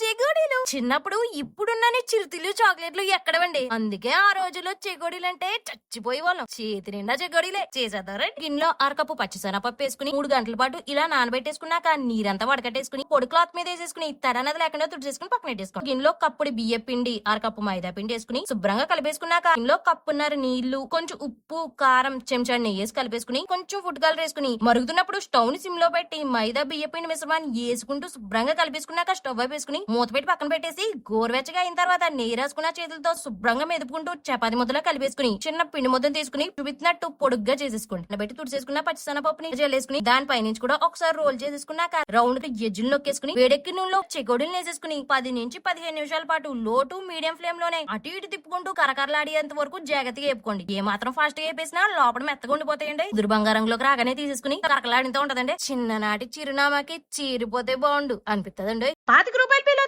చెగోడీలు చిన్నప్పుడు ఇప్పుడున్న చిరుతిలు చాక్లెట్లు ఎక్కడవండి? అందుకే ఆ రోజుల్లో చెగోడీలు అంటే చచ్చిపోయే వాళ్ళం. చేతి నిండా చెగోడీలే చేసేద్దారా. గిన్నెలో అరకప్పు పచ్చిశనగపప్పు వేసుకుని మూడు గంటల పాటు ఇలా నానబెట్టేసుకున్నాక నీరంతా వడకట్టేసుకుని పొడి క్లాత్ మీద వేసేసుకుని తడనది లేకుండా తుడిచేసుకుని పక్కన పెట్టేసుకుని గిన్నెలో కప్పుడు బియ్య పిండి అరకప్పు మైదా పిండి వేసుకుని శుభ్రంగా కలిపేసుకున్నాక గిన్నెలో కప్పున్నర నీళ్ళు కొంచెం ఉప్పు కారం చెంచా నెయ్యి వేసి కలిపేసుకుని కొంచెం ఫుడ్ కలర్ వేసుకుని మరుగుతున్నప్పుడు స్టవ్ని సిమ్లో పెట్టి మైదా బియ్య పిండి మిశ్రమాన్ని వేసుకుంటూ శుభ్రంగా కలిపేసుకున్నాక స్టవ్ వేసుకుని మూత పెట్టి పక్కన పెట్టేసి గోరువెచ్చగా అయిన తర్వాత నెయ్యి రాసుకున్న చేతులతో శుభ్రంగా మెదుపుకుంటూ చపాతి ముద్దలా కలిపేసుకుని చిన్న పిండి ముద్దను తీసుకుని చూపించినట్టు పొడుగ్గా చేసేసుకోండి. బట్టి పెట్టి తుడిసేసుకున్న పచ్చిసనపప్పుని జల్లేసుకుని దానిపై నుంచి కూడా ఒకసారి రోల్ చేసేసుకున్నాక రౌండ్గా ఎజ్జులు నొక్కేసుకుని వేడెక్కి నూనెలో చెకోడీలు వేసేసుకుని పది నుంచి పదిహేను నిమిషాల పాటు లో టు మీడియం ఫ్లేమ్లోనే అటు ఇటు తిప్పుకుంటూ కరకరలాడేంత వరకు జాగ్రత్తగా వేపుకోండి ఏ మాత్రం ఫాస్ట్గా వేపేసినా లోపల మెత్తగా ఉండిపోతాయండి. దురు బంగారంలోకి రాగానే తీసేసుకుని కరకలాడితో ఉంటదండి. చిన్ననాటి చిరునామాకి చీరిపోతే బాగుండు అనిపిస్తదండి పాతిక రూపాయలు పిల్లతో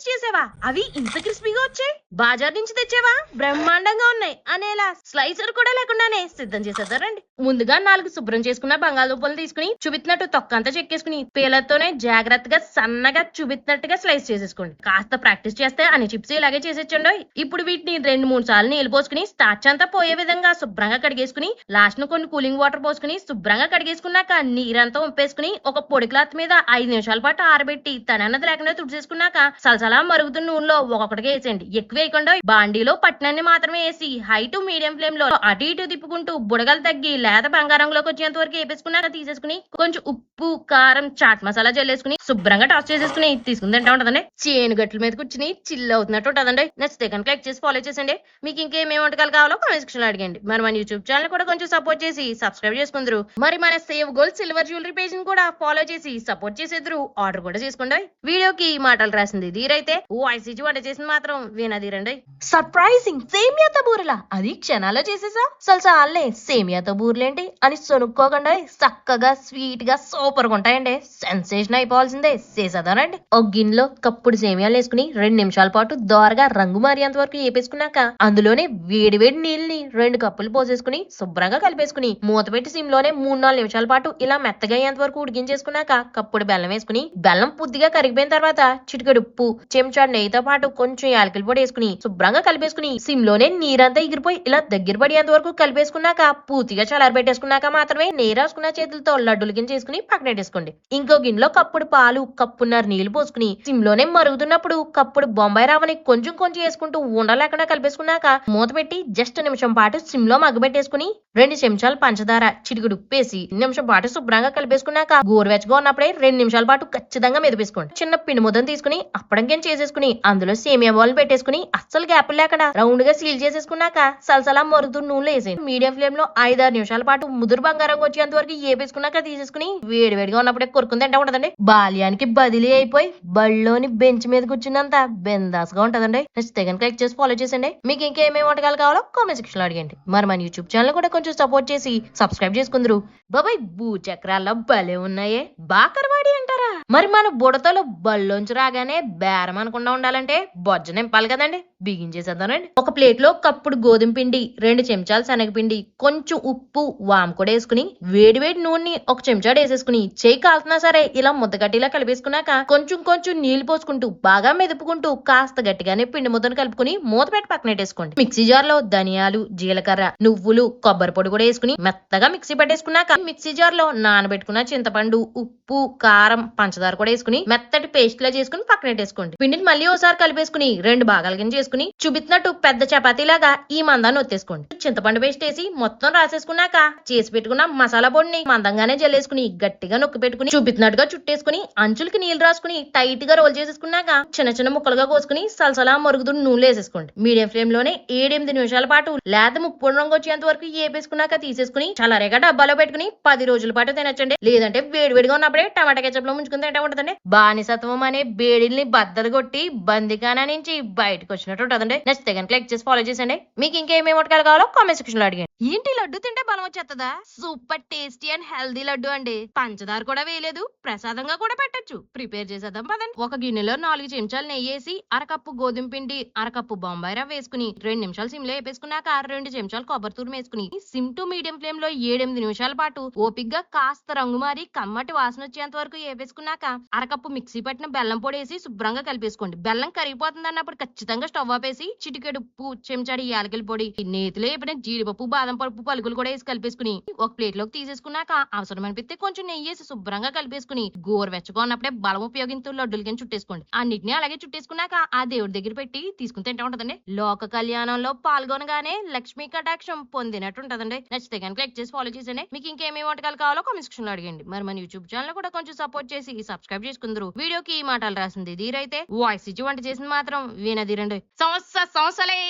పొటాటో చేసావా? అవి ఇంత క్రిస్పీగా వచ్చాయి బాజార్ నుంచి తెచ్చావా? బ్రహ్మాండంగా ఉన్నాయి. అనేలా స్లైసర్ కూడా లేకుండానే సిద్ధం చేసేద్దారండి ముందుగా నాలుగు శుభ్రం చేసుకున్న బంగాళదుంపలు తీసుకుని చూపిస్తున్నట్టు తొక్కంతా చెక్కేసుకుని పేలతోనే జాగ్రత్తగా సన్నగా చూపిస్తున్నట్టుగా స్లైస్ చేసేసుకోండి. కాస్త ప్రాక్టీస్ చేస్తే అన్ని చిప్స్ ఇలాగే చేసేచ్చండి ఇప్పుడు వీటిని రెండు మూడు సార్లు నీళ్ళు పోసుకుని స్టార్చ్ అంతా పోయే విధంగా శుభ్రంగా కడిగేసుకుని లాస్ట్ను కొన్ని కూలింగ్ వాటర్ పోసుకుని శుభ్రంగా కడిగేసుకున్నాక నీరంతా ఉంపేసుకుని ఒక పొడి క్లాత్ మీద ఐదు నిమిషాల పాటు ఆరబెట్టి తనన్నది లేకుండా తుడిచేసుకున్నాక సలసలా మరుగుతున్న నూనెలో ఒక్కొక్కటిగా వేసేయండి. ఎక్కువ వేయకుండా బాండీలో పట్టినన్ని మాత్రమే వేసి హై టు మీడియం ఫ్లేమ్లో అటు ఇటు తిప్పుకుంటూ బుడగలు తగ్గి లేత బంగారంలోకి వచ్చేంత వరకు వేపేసుకున్నాక తీసేసుకుని కొంచెం ఉప్పు కారం చాట్ మసాలా జల్లేసుకుని శుభ్రంగా టాస్ చేసేసుకుని తీసుకుని తింటా ఉంటదండి. చేను గట్ల మీద కూర్చుని చిల్ అవుతున్నట్టు ఉంటదండి. నచ్చితే కనుక లైక్ చేసి ఫాలో చేసండి మీకు ఇంకేమేమి వంటకాలు కావాలో కామెంట్ సెక్షన్ అడిగండి. మరి మన యూట్యూబ్ ఛానల్ కూడా కొంచెం సపోర్ట్ చేసి సబ్స్క్రైబ్ చేసుకుందరు. మరి మన సేవ్ గోల్డ్ సిల్వర్ జ్యువెలరీ పేజ్ని కూడా ఫాలో చేసి సపోర్ట్ చేసేద్దరు. ఆర్డర్ కూడా చేసుకోండి. వీడియోకి మాటలు రాసింది అయితే ఓ ఐసీజీ వంట చేసింది మాత్రం వీణధీరండి సర్ప్రైజింగ్ సేమియాతో బూరెలా అది క్షణాల్లో చేసేసా? సల్సా అల్లే సేమియాతో బూరెలేంటి అని సొనుక్కోకుండా చక్కగా స్వీట్గా సూపర్గా ఉంటాయండి. సెన్సేషన్ అయిపోవాల్సిందే. చేసేదానండి ఒక గిన్నెలో కప్పుడు సేమియాలు వేసుకుని రెండు నిమిషాల పాటు దోరగా రంగు మారేంత వరకు వేపేసుకున్నాక అందులోనే వేడి వేడి నీళ్ళని రెండు కప్పులు పోసేసుకుని శుభ్రంగా కలిపేసుకుని మూత పెట్టి సిమ్లోనే మూడు నాలుగు నిమిషాల పాటు ఇలా మెత్తగా అయ్యేంత వరకు ఉడికించేసుకున్నాక కప్పుడు బెల్లం వేసుకుని బెల్లం పూర్తిగా కరిగిపోయిన తర్వాత చిటికెడు ఉప్పు చెంచా నెయ్యితో పాటు కొంచెం యాలకుల పొడి వేసుకుని శుభ్రంగా కలిపేసుకుని సిమ్లోనే నీరంతా ఎగిరిపోయి ఇలా దగ్గర పడేంత వరకు కలిపేసుకున్నాక పూర్తిగా చల్లారబెట్టేసుకున్నాక మాత్రమే నెయ్యి రాసుకున్న చేతులతో లడ్డులు గింజ చేసుకుని పక్కనెట్టేసుకోండి ఇంకో గిన్నెలో కప్పుడు పాలు కప్పున్నర నీళ్ళు పోసుకుని సిమ్లోనే మరుగుతున్నప్పుడు కప్పుడు బొంబాయి రావని కొంచెం కొంచెం వేసుకుంటూ ఉండలేకుండా కలిపేసుకున్నాక మూత పెట్టి జస్ట్ నిమిషం పాటు సిమ్లో మగ్గబెట్టేసుకుని రెండు చెంచాలు పంచదార చిటికెడు ఉప్పేసి నిమిషం పాటు శుభ్రంగా కలిపేసుకున్నాక గోరువెచ్చగా ఉన్నప్పుడే రెండు నిమిషాల పాటు ఖచ్చితంగా మెదిపేసుకోండి చిన్న పిండి ముద్దను తీసుకుని అప్పడంకేం చేసేసుకుని అందులో సేమియా బాల్ పెట్టేసుకుని అస్సలు గ్యాప్ లేకుండా రౌండ్గా సీల్ చేసేసుకున్నాక సలసలా మరుగుతూ నూనెలో వేసేయండి. మీడియం ఫ్లేమ్లో ఐదారు నిమిషాల పాటు ముదురు బంగారం వచ్చేంత వరకు ఏపేసుకున్నాక తీసేసుకుని వేడివేడిగా ఉన్నప్పుడే కొరుకుంది అంటే ఉంటదండి బాల్యానికి బదిలీ అయిపోయి బళ్ళోని బెంచ్ మీద కూర్చున్నంత బెందాస్గా ఉంటదండి. నచ్చితే కనుక క్లిక్ చేసి ఫాలో చేసండి మీకు ఇంకేమేమి వంటకాలు కావాలో కామెంట్ సెక్షన్లో అడిగండి మరి మన యూట్యూబ్ ఛానల్ కూడా కొంచెం సపోర్ట్ చేసి సబ్స్క్రైబ్ చేసుకుందరు. బాబాయ్ భూ చక్రాల్లో భలే ఉన్నాయే. బాకర్వాడి అంటారా? మరి మన బుడతలు బల్లోంచి రాగానే బేరం అనకుండా ఉండాలంటే బొజ్జ నింపాలి కదండి. బిగించేసేద్దానండి ఒక ప్లేట్లో కప్పుడు గోధుమ పిండి రెండు చెంచాలు శనగపిండి కొంచెం ఉప్పు వామ్ కూడా వేసుకుని వేడి వేడి నూనె ఒక చెంచాడు వేసేసుకుని చేయి కాలుతున్నా సరే ఇలా ముద్దగట్టిలా కలిపేసుకున్నాక కొంచెం కొంచెం నీళ్ళు పోసుకుంటూ బాగా మెదుపుకుంటూ కాస్త గట్టిగానే పిండి ముద్దను కలుపుకుని మూత పెట్టి పక్కనెట్టేసుకోండి మిక్సీ జార్లో ధనియాలు జీలకర్ర నువ్వులు కొబ్బరి పొడి కూడా వేసుకుని మెత్తగా మిక్సీ పట్టేసుకున్నాక మిక్సీ జార్లో నానబెట్టుకున్న చింతపండు ఉప్పు కారం పంచదార కూడా వేసుకుని మెత్తటి పేస్ట్ లా చేసుకుని పక్కనెట్టేసుకోండి పిండిని మళ్ళీ ఒకసారి కలిపేసుకుని రెండు భాగాల కింద చేసుకుని చూపిస్తున్నట్టు పెద్ద చపాతీ లాగా ఈ మందాన్ని ఒత్తేసుకోండి. చింతపండు పేస్ట్ వేసి మొత్తం రాసేసుకున్నాక చేసి పెట్టుకున్న మసాలా పొడిని మందంగానే జల్లేసుకుని గట్టిగా నొక్కి పెట్టుకుని చూపిస్తున్నట్టుగా చుట్టేసుకుని అంచులకి నీళ్ళు రాసుకుని టైట్గా రోల్ చేసేసుకున్నాక చిన్న చిన్న ముక్కలుగా కోసుకుని సలసలా మరుగుతున్న నూనెలో వేసేసుకోండి. మీడియం ఫ్లేమ్లోనే ఏడెనిమిది నిమిషాల పాటు లేత ముప్పు రంగు వచ్చేంత వరకు ఏపేసుకున్నాక తీసేసుకుని చల్లారేగా డబ్బాలో పెట్టుకుని పది రోజుల పాటు తినచ్చండి. లేదంటే వేడివేడిగా ఉన్నప్పుడే టమాటా కెచప్లో ముంచుకుని తింటే ఉంటుందండి బానిసత్వం అనే బేడిల్ని బద్దలు కొట్టి బందికానా నుంచి బయటకు వచ్చినట్టు ఉంటదండి. నచ్చితే కనుక లైక్ చేసి ఫాలో చేసండి మీకు ఇంకేమేమి వంటకాలు కావాలో కామెంట్ సెక్షన్లో అడిగండి ఏంటి లడ్డు తింటే బలం వచ్చేస్తుందా super tasty and healthy laddu అండి. పంచదార కూడా వేయలేదు ప్రసాదంగా కూడా పెట్టొచ్చు. ప్రిపేర్ చేసేద్దాం పదండి. ఒక గిన్నెలో నాలుగు చెంచాలు నెయ్యి వేసి అరకప్పు గోధుమ పిండి అరకప్పు బొంబాయి రవ్వ వేసుకుని రెండు నిమిషాలు సిమ్లో వేపేసుకున్నాక రెండు చెంచాలు కొబ్బరి తురుము వేసుకుని సిమ్ టు మీడియం ఫ్లేమ్లో ఏడెనిమిది నిమిషాల పాటు ఓపిగ్గా కాస్త రంగు మారి కమ్మటి వాసన వచ్చేంత వరకు వేపేసుకున్నాక అరకప్పు మిక్సీ పట్టిన బెల్లం పొడి వేసి శుభ్రంగా కలిపేసుకోండి. బెల్లం కరిగిపోతుంది అన్నప్పుడు ఖచ్చితంగా స్టవ్ ఆపేసి చిటికెడు ఉప్పు చెంచాడు యాలకల పొడి నేతిలో వేపిన జీడిపప్పు బాదం పప్పు పలుకులు కూడా వేసి కలిపేసుకుని ఒక ప్లేట్లోకి తీసేసుకున్నాక అవసరం అనిపిస్తే కొంచెం నెయ్యి వేసి శుభ్రంగా కలిపేసుకుని గోరువెచ్చగా ఉన్నప్పుడే బలం ఉపయోగించు లడ్డులు కింద చుట్టేసుకోండి. అన్నిటిని అలాగే చుట్టేసుకున్నాక ఆ దేవుడి దగ్గర పెట్టి తీసుకుని తింటా ఉంటదండి. లోక కళ్యాణంలో పాల్గొనగానే లక్ష్మీ కటాక్షం పొందినట్టు ఉంటదండి. నచ్చితే కనుక క్లిక్ చేసి ఫాలో చేసండి మీకు ఇంకేమేమి వంటకాలు కావాలో కామెంట్ సెక్షన్లో అడిగండి. మరి మన యూట్యూబ్ ఛానల్ కూడా కొంచెం సపోర్ట్ చేసి సబ్స్క్రైబ్ చేసుకుందరు. వీడియోకి ఈ మాటలు రాసింది దీరైతే వాయిస్ ఇచ్చి వంట చేసింది మాత్రం వినదిరండి. సంవత్సర సంవత్సరాలే.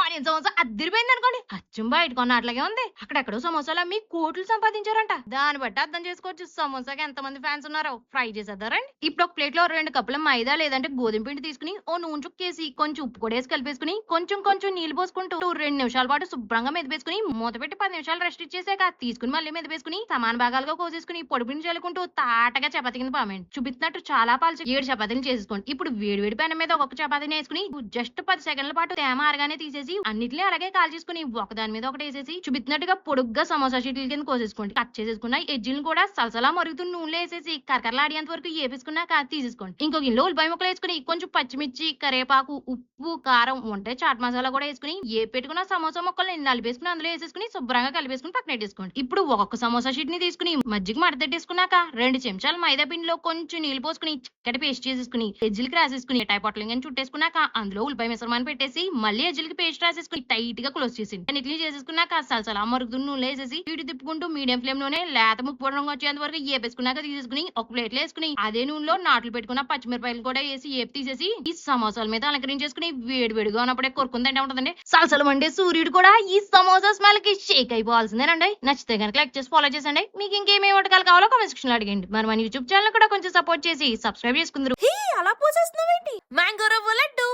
ఆనియన్ సమోసా అద్దరిపోయింది అనుకోండి అచ్చం బయట కొన్న అట్లాగే ఉంది. అక్కడెక్కడో సమోసాలు అమ్మి కోట్లు సంపాదించారంట. దాన్ని బట్టి అర్థం చేసుకోవచ్చు. సమోసాకి ఎంత మంది ఫ్యాన్స్ ఉన్నారో. ఫ్రై చేసేద్దారండి. ఇప్పుడు ఒక ప్లేట్లో రెండు కప్పుల మైదా లేదంటే గోధుమ పిండి తీసుకుని ఓ నూనె చుక్కేసి కొంచెం ఉప్పు కూడా వేసి కలిపేసుకుని కొంచెం కొంచెం నీళ్ళు పోసుకుంటూ రెండు నిమిషాల పాటు శుభ్రంగా మెదిపేసుకుని మూత పెట్టి పది నిమిషాలు రెస్ట్ ఇచ్చేసాక తీసుకుని మళ్ళీ మెదిపేసుకుని సమాన భాగాలుగా కోసేసుకుని పొడి పిండి చల్లుకుంటూ తాటగా చపాతి కింద పామండి చూపిస్తున్నట్టు చాలా పాలు ఏడు చపాతీలు చేసేసుకోండి. ఇప్పుడు వేడి వేడి మీద ఒక్కొక్క చపాతీని వేసుకుని జస్ట్ పది సెకండ్ల పాటు తేమ ఆరగానే తీసేసి అన్నిటిని అలాగే కాల్చేసుకుని ఒకదాని దాని మీద ఒకటి వేసేసి చూపించినట్టుగా పొడుగ్గా సమోసా షీట్ల కింద కోసేసుకోండి. కట్ చేసేసుకున్న ఎడ్జిని కూడా సలసలా మరుగుతున్న నూనెలో వేసేసి కరకరలాడేంత వరకు వేపేసుకున్నాక తీసేసుకోండి. ఇంకో గిన్నెలో ఉల్లిపాయ ముక్కలు వేసుకుని కొంచెం పచ్చిమిర్చి కరివేపాకు ఉప్పు కారం ఉంటే చాట్ మసాలా కూడా వేసుకుని ఏ పెట్టుకున్న సమోసా ముక్కలు నలిపేసుకుని అందులో వేసేసుకుని శుభ్రంగా కలిపేసుకుని పక్కన పెట్టేసుకోండి. ఇప్పుడు ఒక్కొక్క సమోసా షీట్ని తీసుకుని మజ్జిగ మడతెట్టేసుకున్నాక రెండు చెంచాలు మైదా పిండిలో కొంచెం నీళ్ళు పోసుకుని చక్కటి పేస్ట్ చేసేసుకుని ఎజ్జిలకి రాసేసుకుని టైపాట్లింగ్ అని చుట్టేసుకున్నాక అందులో ఉల్లిపాయ మిశ్రమాన్ని పెట్టేసి మళ్ళీ ఎజ్జిలకి పేస్ట్ రాసేసుకుని టైట్గా క్లోజ్ చేసింది అన్నిటిని చేసేసుకున్నాక సలసలా మరుగుతున్న నూనె వేసేసి వీటి తిప్పుకుంటూ మీడియం ఫ్లేమ్లోనే లేత ముప్పు రంగు వచ్చేంత వరకు ఏపేసుకున్నాక తీసేసుకుని ఒక ప్లేట్లో వేసుకుని అదే నూనెలో నాట్లు పెట్టుకున్న పచ్చిమిరపాయలు కూడా వేసి ఏపి తీసేసి ఈ సమోసాల మీద అలంకరించేసుకుని వేడి వేడిగా ఉన్నప్పుడే కొరుకుని తింటే ఉంటదండి. సలసలు మండే సూర్యుడు కూడా ఈ సమోసా స్మెల్కి షేక్ అయిపోవాల్సిందేనండి. నచ్చితే కనుక లైక్ చేసి ఫాలో చేసండి. మీకు ఇంకేమేమి వంటకాలు కావాలో కామెంట్ సెక్షన్లో అడిగండి. మరి మన యూట్యూబ్ ఛానల్ కూడా కొంచెం సపోర్ట్ చేసి సబ్స్క్రైబ్ చేసుకుందరు. అలా పోసేస్తున్నావేంటి మ్యాంగో రవ్వ లడ్డు.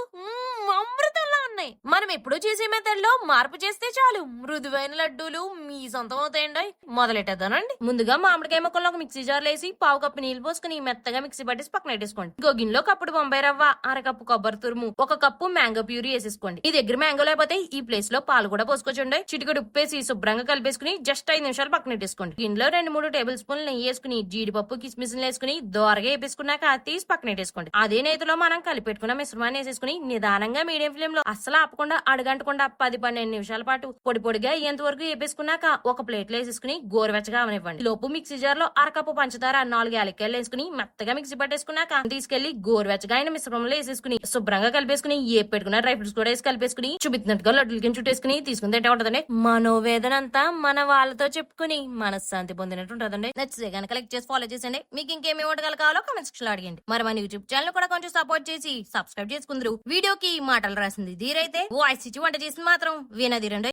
అమృతంలా ఉన్నాయి. మనం ఎప్పుడూ చేసే మెథడ్లో మార్పు చేస్తే చాలు. మృదువైన లడ్డూలు మీ సొంతం అవుతాయండి మొదలెట్టేద్దానండి. ముందుగా మామిడికాయ ముక్కల్లో ఒక మిక్సీ జార్ వేసి పావు కప్పు నీళ్ళు పోసుకుని మెత్తగా మిక్సీ పట్టేసి పక్కన పెట్టేసుకోండి. గొగిన్లో కప్పుడు బొంబాయి రవ్వ అరకప్పు కొబ్బరి తురుము ఒక కప్పు మ్యాంగో ప్యూరీ వేసేసుకోండి. ఈ దగ్గర మ్యాంగో లేకపోతే ఈ ప్లేస్లో పాలు కూడా పోసుకోవచ్చండి. చిటికడు ఉప్పేసి శుభ్రంగా కలిపేసుకుని జస్ట్ ఐదు నిమిషాలు పక్కన పెట్టేసుకోండి. గిన్నెలో రెండు మూడు టేబుల్ స్పూన్లు నెయ్యి వేసుకుని జీడిపప్పు కిస్మిస్లు వేసుకుని దోరగా వేపేసుకున్నాక తీసి పక్కన పెట్టేసుకోండి. అదే నేతిలో మనం కలిపెట్టుకున్న మిశ్రమాన్ని వేసేసుకుని నిదానంగా మీడియం ఫ్లేమ్లో అస్సలు ఆపకుండా అడగంటకుండా పది పన్నెండు నిమిషాల పాటు పొడి పొడిగా అయ్యేంత వేపేసుకున్నాక ఒక ప్లేట్లో వేసేసుకుని గోరువెచ్చగా అవనివ్వండి. లోపు మిక్సీ జార్లో అరకప్పు పంచదార నాలుగు యాలక్కాయలు వేసుకుని మెత్తగా మిక్సీ పట్టేసుకున్నాక తీసుకెళ్ళి గోరువెచ్చగా అయిన మిశ్రమంలో వేసేసుకుని శుభ్రంగా కలిపేసుకుని ఏ పెట్టుకున్న డ్రై ఫ్రూట్స్ కూడా వేసి కలిపేసుకుని చూపిస్తున్నట్టుగా లడ్డులు కింద చుట్టేసుకుని తీసుకుని తింటే ఉంటదండి? మనోవేదన అంతా మన వాళ్ళతో చెప్పుకుని మనశ్శాంతి పొందినట్టు ఉంటదండి. నచ్చితే కనుక లైక్ చేసి ఫాలో చేసండి మీకు ఇంకేమి వంటకాలు కావాలో కామెంట్ సెక్షన్లో అడిగండి. మరి మన యూట్యూబ్ ఛానల్ కూడా కొంచెం సపోర్ట్ చేసి సబ్స్క్రైబ్ చేసుకుందరు. వీడియోకి మాటలు రాసింది దీరైతే వాయిస్ ఇచ్చి వంట చేసింది మాత్రం వినదిరండి.